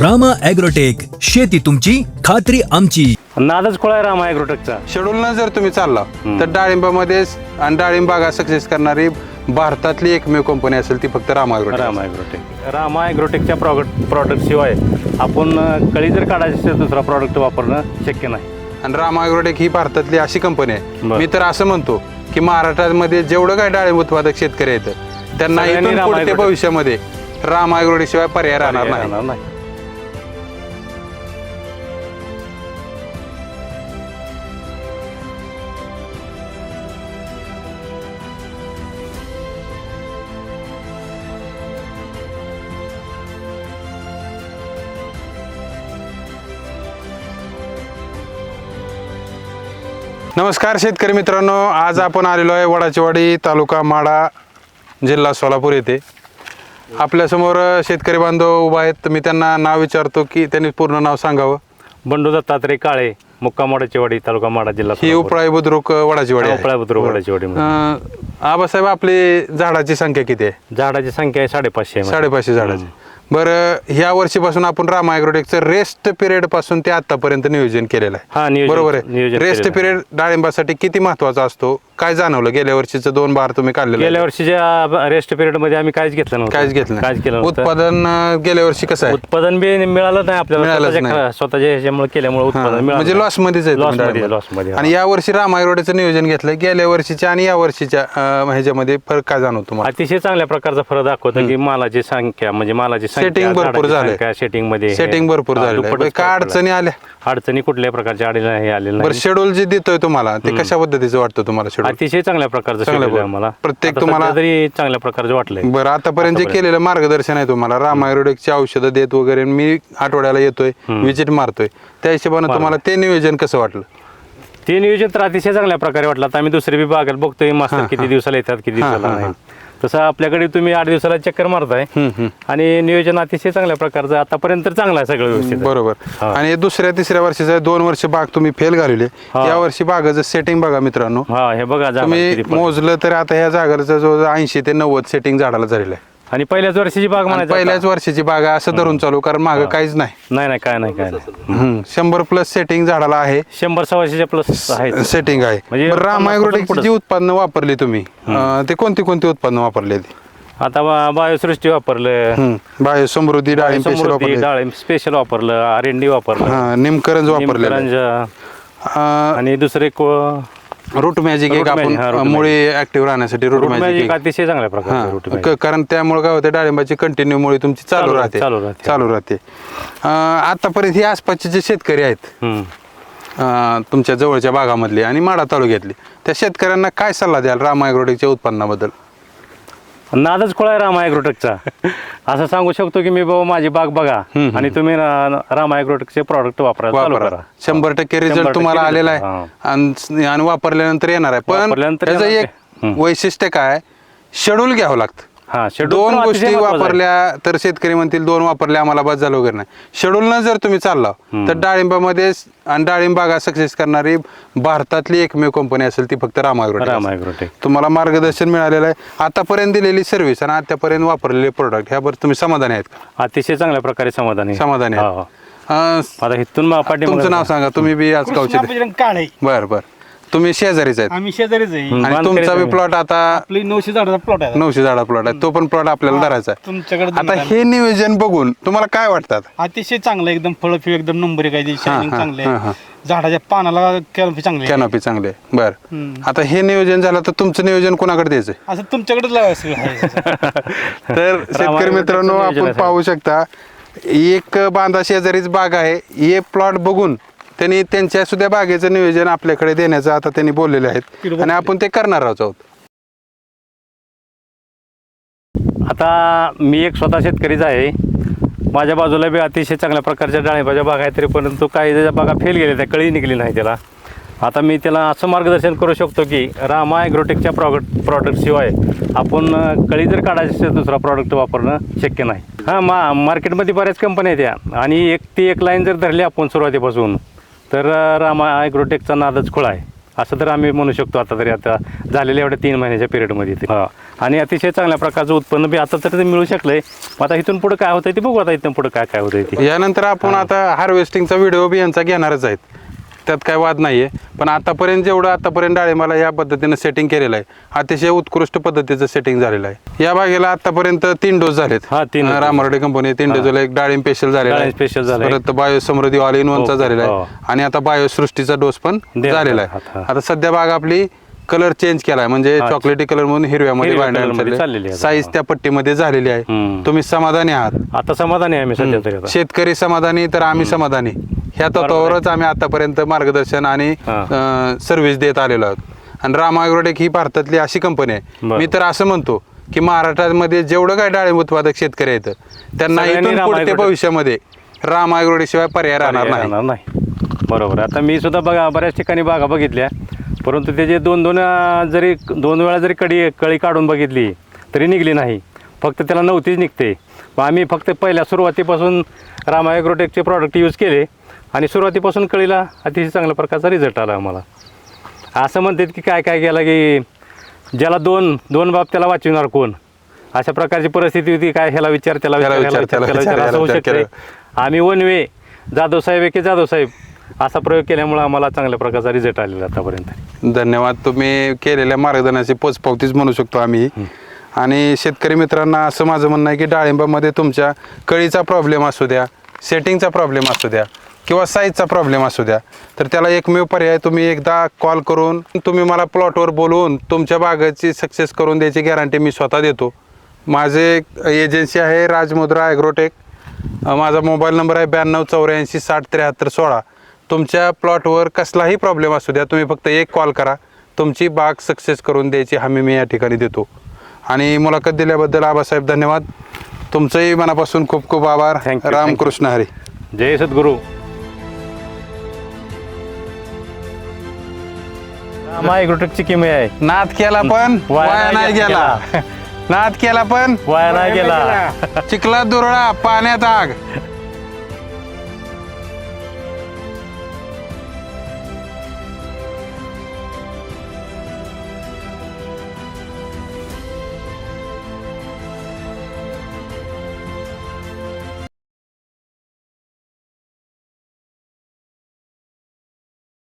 Rama agrotech शेती तुमची खात्री आमची. नादच खोळा रामा ॲग्रोटेकचा. शेड्यूलनं जर तुम्ही चालला तर डाळिंबामध्ये आणि डाळिंब बागा सक्सेस करणारी भारतातली एकमेव कंपनी असेल ती फक्त रामागरोड रामा ॲग्रोटेक. रामा ॲग्रोटेकच्या प्रॉडक्ट प्रॉडक्ट शिवाय आपण कळी जर काढायची असेल तर दुसरा प्रॉडक्ट वापरणं शक्य नाही. आणि रामागरोटेक ही भारतातली अशी कंपनी आहे. मी तर असं म्हणतो की महाराष्ट्रामध्ये जेवढं काय डाळिंब उत्पादक शेतकरी आहेत त्यांना इथून रामा ॲग्रोटेक. भविष्यामध्ये रामागरोटेक शिवाय पर्याय राहणार नाही. नमस्कार शेतकरी मित्रांनो आज आपण आलेलो आहे वडाचीवाडी तालुका माडा जिल्हा सोलापूर येथे. आपल्यासमोर शेतकरी बांधव उभा आहेत. मी त्यांना नाव विचारतो की त्यांनी पूर्ण नाव सांगावं. बंडू दत्तात्रय काळे मुक्काम वाडी तालुका माडा जिल्हा ही उपळाई बुद्रुक वडाचीवाडी आहे. उपळा बुद्रुक वडाचीवाडी. अं, आबासाहेब आपली झाडाची संख्या किती आहे? झाडाची संख्या आहे साडेपाचशे. साडेपाचशे झाडाची. बरं ह्या वर्षीपासून आपण रामा ॲग्रोटेकचं रेस्ट पिरियडपासून ते आतापर्यंत नियोजन केलेलं हा, आहे नियोजन- बरोबर आहे? नियोजन रेस्ट केलेलं पिरियड डाळिंबासाठी किती महत्त्वाचा असतो? काय जाणवलं? गेल्या वर्षीचं दोन बार तुम्ही काढलेलं गेल्या. वर्षीच्या रेस्ट पिरियडमध्ये आम्ही काहीच घेतलं नव्हतं. काहीच घेतलं काहीच केलं नाही. नव्हतं. उत्पादन अं, गेल्या वर्षी कसं आहे? उत्पादन बी मिळालं नाही आपल्याला. मिळालंच स्वतःच्या नाही. खा- स्वतःच्या ह्याच्यामुळे केल्यामुळे हा, उत्पादन मिळालं म्हणजे नाही. लॉस मध्येच आहे तुम्ही Loss मध्ये डाळिंबात. लॉसमध्ये आणि या वर्षी रामा ॲग्रोटेकचं नियोजन घेतलं. गेल्या वर्षीच्या आणि या वर्षीच्या अं, ह्याच्यामध्ये फरक काय जाणवतो तुम्हाला? अतिशय चांगल्या प्रकारचा फरक दाखवतं की मालाची संख्या म्हणजे मालाची Setting भरपूर झालंय. सेटिंगमध्ये सेटिंग भरपूर दुप्पटच आहे काय अडचणी आल्या. अडचणी कुठल्याही प्रकारच्या हे आलेलं बरं शेड्यूल जे देतोय तुम्हाला ते कशा पद्धतीचं वाटतं तुम्हाला शेड्यूल अतिशय चांगल्या प्रकारचं प्रकार- आम्हाला. प्रत्येक तुम्हाला- तरी चांगल्या प्रकारचं वाटलंय. बरं आतापर्यंत जे केलेलं मार्गदर्शन आहे तुम्हाला रामायरोडेकची औषधं देत वगैरे मी आठवड्याला येतोय विजिट मारतोय. त्या हिशोबाने तुम्हाला ते नियोजन कसं वाटलं? ते नियोजन तर अतिशय चांगल्या प्रकारे वाटलं. आता आम्ही दुसरी बी बागेत बघतोय मास्तर किती दिवसाला येतात किती दिवसाला. नाही. तसं आपल्याकडे तुम्ही आठ दिवसाला चक्कर मारताय आणि नियोजन अतिशय चांगल्या प्रकारचं आतापर्यंत चांगलं आहे सगळं व्यवस्थित. बरोबर. आणि दुसऱ्या तिसऱ्या वर्षीचं दोन वर्ष बाग तुम्ही फेल घालवले. या वर्षी बागाचं सेटिंग बघा मित्रांनो हा हे बघा तुम्ही. मोजलं तर आता ह्या जागाचं जो ऐंशी ते नव्वद सेटिंग झाडाला झालेलं आहे आणि पहिल्याच वर्षीची बाग आणि म्हणायचं पहिल्याच. वर्षीची बाग आहे असं धरून चालू कारण मागं काहीच नाही. नाही नाही काय नाही काय नाही. हम्म. शंभर प्लस सेटिंग झाडाला आहे. शंभर सव्वाशेच्या प्लस आहे सेटिंग आहे. म्हणजे बरं, पन्नास जी उत्पादनं वापरली तुम्ही अं, ते कोणती कोणती उत्पादनं वापरली आता बा- बायोसृष्टी वापरलं. बायो समृद्धी डाळिंब समृद्धी वापरले. डाळिंब स्पेशल वापरलं. आर एन डी वापरलं. हा निमकरंज अं, आणि दुसरे को रूट मॅजिक एक आपण मुळे ऍक्टिव्ह राहण्यासाठी रूट मॅजिक. अतिशय चांगल्या. क- कारण त्यामुळे काय होते डाळिंबाची कंटिन्यू मुळे तुमची चालू राहते चालू राहते. आतापर्यंत ही आसपासचे जे शेतकरी आहेत तुमच्या जवळच्या भागामधले आणि माडा तालुक्यातले त्या शेतकऱ्यांना काय सल्ला द्याल राम ॲग्रोटेकच्या उत्पन्नाबद्दल नादच खोळा आहे रामा ॲग्रोटेकचा. असं सांगू शकतो की मी बाबा माझी बाग बघा आणि तुम्ही ना- रामा ॲग्रोटेकचे प्रॉडक्ट चालू वापरा. करा. शंभर टक्के रिझल्ट तुम्हाला. आलेला. आहे. आणि आणि वापरल्यानंतर येणार आहे. पण वापरल्यानंतर त्याचं येणार एक. वैशिष्ट्य काय शेड्यूल घ्यावं लागतं. हा schedule दोन पण अतिशय गोष्टी महत्त्वाचं आहे. वापरल्या तर शेतकरी म्हणतील दोन वापरल्या आम्हाला बस झालं वगैरे नाही. शेड्यूलनं जर तुम्ही चालला तर डाळिंबामध्ये आणि डाळिंब बागा सक्सेस करणारी भारतातली एकमेव कंपनी असेल ती फक्त राम रामा ॲग्रोटेक ॲग्रोटेक तुम्हाला मार्गदर्शन मिळालेलं आहे. आतापर्यंत दिलेली सर्व्हिस आणि आतापर्यंत वापरलेले प्रोडक्ट ह्यावर तुम्ही समाधानी आहेत का? अतिशय चांगल्या प्रकारे समाधानी. समाधानी हा, आहेत. हा. अं, आता इथून मग पाठी तुमचं नाव सांगा. तुम्ही बी आज कृष्णा गावचे बजरंग काळे. बर बर. तुम्ही शेजारीच आहेत आम्ही शेजारीच आहे. आणि तुमचा बी आहे. प्लॉट आता आपली नऊशे झाडाचा प्लॉट आहे नऊशे झाडा प्लॉट आहे तो पण प्लॉट आपल्याला धरायचा आहे तुमच्याकडे आता दोन हे नियोजन बघून तुम्हाला काय वाटतात अतिशय चांगलं एकदम फळ फिळ एकदम नंबर एक आहे शायनिंग हा, चांगले हा, हा. झाडाच्या पानाला कॅनोपी चांगली आहे. कॅनॉपी चांगले आहे. बर हम्म. आता हे नियोजन झालं तर तुमचं नियोजन कोणाकडे द्यायचं असं तुमच्याकडेच लावायचं आहे. तर शेतकरी मित्रांनो आपण आहे पाहू शकता एक बांधा शेजारीच बाग आहे हे प्लॉट बघून त्यांनी त्यांच्या सुद्धा बागेचं नियोजन आपल्याकडे देण्याचं आता त्यांनी बोललेले आहेत. आणि आपण ते करणार आहोत. आता मी एक स्वतः शेतकरीच आहे. माझ्या बाजूला बी अतिशय चांगल्या प्रकारच्या डाळिंबाच्या बागा आहेत तरी परंतु काही त्याच्या बागा फेल गेल्या त्या कळी निघली नाही त्याला. आता मी त्याला असं मार्गदर्शन करू शकतो की रामा ॲग्रोटेकच्या प्रॉडक्ट प्रॉडक्टशिवाय आपण कळी जर काढायची असेल दुसरा प्रॉडक्ट वापरणं शक्य नाही. हां मा मार्केटमध्ये बऱ्याच कंपन्या आहेत त्या आणि एक ती एक लाईन जर धरली आपण सुरुवातीपासून तर रामा ॲग्रोटेकचा नादच खुळा आहे. असं तर आम्ही म्हणू शकतो आता तरी आता झालेल्या एवढ्या तीन महिन्याच्या पिरियडमध्ये ते. हा. आणि अतिशय चांगल्या प्रकारचं उत्पन्न बी आता तर ते मिळू शकलंय. मग आता इथून पुढे काय होतंय ते बघू आता इथून पुढे काय काय होतंय ते. यानंतर आपण आता हार्वेस्टिंगचा व्हिडिओ बी यांचा घेणारच आहेत. त्यात काय वाद नाहीये. पण आतापर्यंत जेवढं आतापर्यंत डाळिंबाला या पद्धतीनं सेटिंग केलेलं आहे अतिशय उत्कृष्ट पद्धतीचं सेटिंग झालेलं आहे. या बागेला आतापर्यंत तीन डोस झालेत. हा, तीन डोस. रामोर्डे कंपनी तीन डोस झाले एक डाळिंब स्पेशल झालेला डाळिंब special. परत बायो समृद्धी ऑल इन वनचा हो, झालेला हो. आहे. आणि आता बायोसृष्टीचा डोस पण झालेला आहेत, आहे. हा. आता सध्या बाग आपली कलर चेंज केलाय. म्हणजे. चॉकलेटी कलर म्हणून हिरव्यामध्ये हिरव्या चाललेली आहे. साईज त्या पट्टीमध्ये झालेली आहे. हम्म. तुम्ही समाधानी आहात. आता समाधानी आहे आम्ही सध्या तरी आता. शेतकरी समाधानी तर आम्ही समाधानी. ह्या तत्वावरच आम्ही आतापर्यंत मार्गदर्शन आणि. सर्व्हिस देत आलेलो आहोत. आणि राम ही भारतातली अशी कंपनी आहे. मी तर असं म्हणतो की महाराष्ट्रामध्ये जेवढं काय डाळिंब उत्पादक शेतकरी आहेत त्यांना इथून पुढच्या भविष्यामध्ये राम शिवाय पर्याय राहणार नाही. बरोबर. आता मी सुद्धा बघा बऱ्याच ठिकाणी बागा बघितल्या. परंतु त्याचे दोन दोन जरी दोन वेळा जरी कडी कळी काढून बघितली तरी निघली नाही. फक्त त्याला नव्हतीच निघते. आम्ही फक्त पहिल्या सुरुवातीपासून रामा ॲग्रोटेकचे प्रॉडक्ट यूज केले. आणि सुरुवातीपासून कळीला अतिशय चांगल्या प्रकारचा रिझल्ट आला आम्हाला. असं म्हणतात की काय काय केलं की ज्याला दोन दोन बाब त्याला वाचविणार कोण? अशा प्रकारची परिस्थिती होती. काय ह्याला विचार त्याला विचार त्याला विचार असं होऊ शकते आम्ही वन वे जाधव साहेब एके जाधव साहेब असा प्रयोग केल्यामुळे आम्हाला चांगल्या प्रकारचा रिझल्ट आलेला आतापर्यंत. धन्यवाद. तुम्ही केलेल्या मार्गदर्शनाची पोचपावतीच म्हणू शकतो आम्ही. आणि शेतकरी मित्रांना असं माझं म्हणणं आहे की डाळिंबामध्ये तुमच्या कळीचा प्रॉब्लेम असू द्या सेटिंगचा प्रॉब्लेम असू द्या. किंवा साईजचा प्रॉब्लेम असू द्या. तर त्याला एकमेव पर्याय तुम्ही एकदा कॉल करून तुम्ही मला प्लॉटवर बोलवून तुमच्या बागेची सक्सेस करून द्यायची गॅरंटी मी स्वतः देतो. माझे एजन्सी आहे राजमुद्रा ॲग्रोटेक माझा मोबाईल नंबर आहे ब्याण्णव चौऱ्याऐंशी साठ त्र्याहत्तर सोळा. तुमच्या प्लॉटवर कसलाही प्रॉब्लेम असू द्या तुम्ही फक्त एक कॉल करा. तुमची बाग सक्सेस करून द्यायची हमी मी या ठिकाणी देतो. आणि मुलाखत दिल्याबद्दल आबासाहेब धन्यवाद. तुमचंही मनापासून खूप खूप आभार. रामकृष्ण हरी. जय सद्गुरू. रामा ॲग्रोटेकची किमी आहे. नाद केला पण वाया नाही नाही गेला. नाद केला पण वाया नाही गेला. चिखलात दुरळा पाण्यात आग.